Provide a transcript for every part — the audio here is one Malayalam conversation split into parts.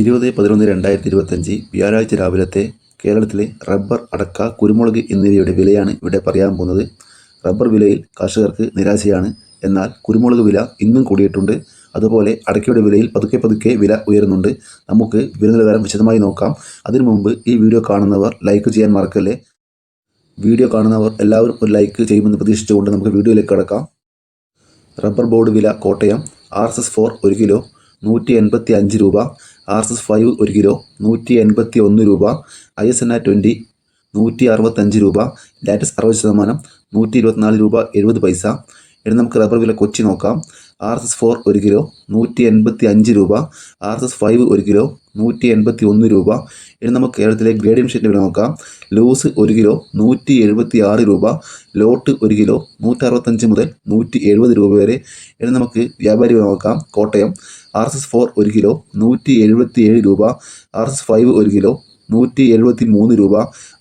ഇരുപത് പതിനൊന്ന് രണ്ടായിരത്തി ഇരുപത്തഞ്ച് വ്യാഴാഴ്ച രാവിലത്തെ കേരളത്തിലെ റബ്ബർ അടക്ക കുരുമുളക് എന്നിവയുടെ വിലയാണ് ഇവിടെ പറയാൻ പോകുന്നത്. റബ്ബർ വിലയിൽ കർഷകർക്ക് നിരാശയാണ്. എന്നാൽ കുരുമുളക് വില ഇന്നും കൂടിയിട്ടുണ്ട്. അതുപോലെ അടയ്ക്കയുടെ വിലയിൽ പതുക്കെ പതുക്കെ വില ഉയരുന്നുണ്ട്. നമുക്ക് വില നിലവാരം വിശദമായി നോക്കാം. അതിനു മുമ്പ് ഈ വീഡിയോ കാണുന്നവർ ലൈക്ക് ചെയ്യാൻ മറക്കല്ലേ? വീഡിയോ കാണുന്നവർ എല്ലാവരും ഒരു ലൈക്ക് ചെയ്യുമെന്ന് പ്രതീക്ഷിച്ചുകൊണ്ട് നമുക്ക് വീഡിയോയിലേക്ക് കടക്കാം. റബ്ബർ ബോർഡ് വില Kottayam R S S four ഒരു കിലോ നൂറ്റി എൺപത്തി അഞ്ച് രൂപ. ആർ എസ് എസ് ഫൈവ് ഒരു കിലോ നൂറ്റി എൺപത്തി ഒന്ന് രൂപ. I S N R twenty നൂറ്റി അറുപത്തഞ്ച് രൂപ. ലാറ്റസ് അറുപത് ശതമാനം നൂറ്റി ഇരുപത്തിനാല് രൂപ എഴുപത് പൈസ. ഇനി നമുക്ക് റബ്ബർ വില കൊച്ചി നോക്കാം. ആർ എസ് എസ് ഫോർ ഒരു കിലോ നൂറ്റി എൺപത്തി അഞ്ച് രൂപ. ആർ എസ് എസ് ഫൈവ് ഒരു കിലോ നൂറ്റി എൺപത്തി ഒന്ന് രൂപ. ഇനി നമുക്ക് കേരളത്തിലെ ഗ്രേഡിയം ഷീറ്റിന്റെ വില നോക്കാം. ലൂസ് ഒരു കിലോ നൂറ്റി എഴുപത്തി ആറ് രൂപ ലോട്ട് ഒരു കിലോ നൂറ്റി അറുപത്തഞ്ച് മുതൽ നൂറ്റി എഴുപത് രൂപ വരെ. ഇനി നമുക്ക് വ്യാപാരി വില നോക്കാം. Kottayam R S S four ഒരു കിലോ നൂറ്റി എഴുപത്തി ഏഴ് രൂപ ആർ എസ് എസ് ഫൈവ് ഒരു കിലോ നൂറ്റി എഴുപത്തി മൂന്ന് രൂപ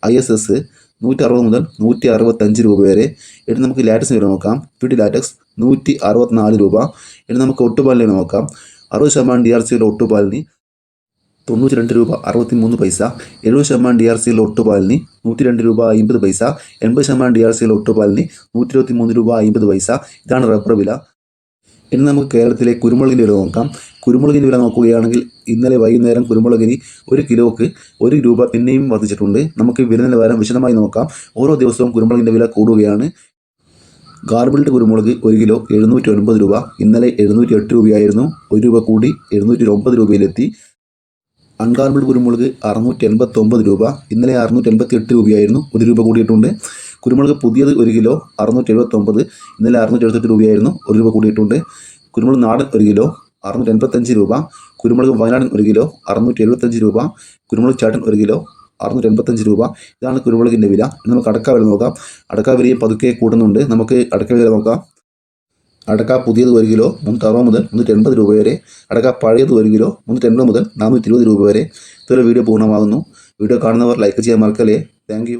ഐ എസ് എസ് നൂറ്റി അറുപത് മുതൽ നൂറ്റി അറുപത്തഞ്ച് രൂപ വരെ. ഇനി നമുക്ക് ലാറ്റക്സ് വില നോക്കാം. പിടി ലാറ്റക്സ് നൂറ്റി അറുപത്തിനാല് രൂപ. ഇനി നമുക്ക് ഒട്ടുപാലിന് നോക്കാം. അറുപത് ശതമാനം ഡി ആർ സിയുടെ ഒട്ടുപാലിന് തൊണ്ണൂറ്റി രണ്ട് രൂപ അറുപത്തി മൂന്ന് പൈസ എഴുപത് ശതമാനം ഡി ആർ സിയിൽ ഒട്ടുപാലിന് നൂറ്റി രണ്ട് രൂപ അമ്പത് പൈസ എൺപത് ശതമാനം ഡി ആർ സിയിൽ ഒട്ടുപാലിന് നൂറ്റി ഇരുപത്തി മൂന്ന് രൂപ അമ്പത് പൈസ. ഇതാണ് റബ്ബർ വില. ഇനി നമുക്ക് കേരളത്തിലെ കുരുമുളകിന്റെ വില നോക്കാം. കുരുമുളകിന്റെ വില നോക്കുകയാണെങ്കിൽ ഇന്നലെ വൈകുന്നേരം കുരുമുളകിന് ഒരു കിലോക്ക് ഒരു രൂപ പിന്നെയും വർദ്ധിച്ചിട്ടുണ്ട്. നമുക്ക് വില നിലവാരം വിശദമായി നോക്കാം. ഓരോ ദിവസവും കുരുമുളകിന്റെ വില കൂടുകയാണ്. ഗാർബിൾഡ് കുരുമുളക് ഒരു കിലോ എഴുന്നൂറ്റി ഒൻപത് രൂപ. ഇന്നലെ എഴുന്നൂറ്റി എട്ട് രൂപയായിരുന്നു. ഒരു രൂപ കൂടി എഴുന്നൂറ്റി ഒമ്പത് രൂപയിലെത്തി. അൺഗാർബിൾഡ് കുരുമുളക് അറുന്നൂറ്റി എൺപത്തൊമ്പത് രൂപ ഇന്നലെ അറുന്നൂറ്റി എൺപത്തി എട്ട് രൂപയായിരുന്നു ഒരു രൂപ കൂടിയിട്ടുണ്ട്. കുരുമുളക് പുതിയത് ഒരു കിലോ അറുന്നൂറ്റി എഴുപത്തൊമ്പത് ഇന്നലെ അറുന്നൂറ്റി എഴുപത്തെട്ട് രൂപയായിരുന്നു ഒരു രൂപ കൂടിയിട്ടുണ്ട്. കുരുമുളക് നാടൻ ഒരു കിലോ അറുന്നൂറ്റി എൺപത്തഞ്ച് രൂപ. കുരുമുളക് വയനാടൻ ഒരു കിലോ അറുന്നൂറ്റി എഴുപത്തഞ്ച് രൂപ. കുരുമുളക് ചാട്ടൻ ഒരു കിലോ അറുന്നൂറ്റി എൺപത്തഞ്ച് രൂപ. ഇതാണ് കുരുമുളകിന്റെ വില. നമുക്ക് അടക്ക വില നോക്കാം. അടക്ക വിലയും പതുക്കെ കൂടുന്നുണ്ട്. നമുക്ക് അടക്ക വില നോക്കാം. അടക്ക പുതിയത് ഒരു കിലോ മുന്നൂറ്റി അറുപത് മുതൽ മുന്നൂറ്റി എൺപത് രൂപ വരെ. അടക്ക പഴയത് ഒരു കിലോ മുന്നൂറ്റി എൺപത് മുതൽ നാനൂറ്റി ഇരുപത് രൂപ വരെ. ഇതുവരെ വീഡിയോ പൂർണമാകുന്നു. വീഡിയോ കാണുന്നവർ ലൈക്ക് ചെയ്യാൻ മറക്കല്ലേ. താങ്ക്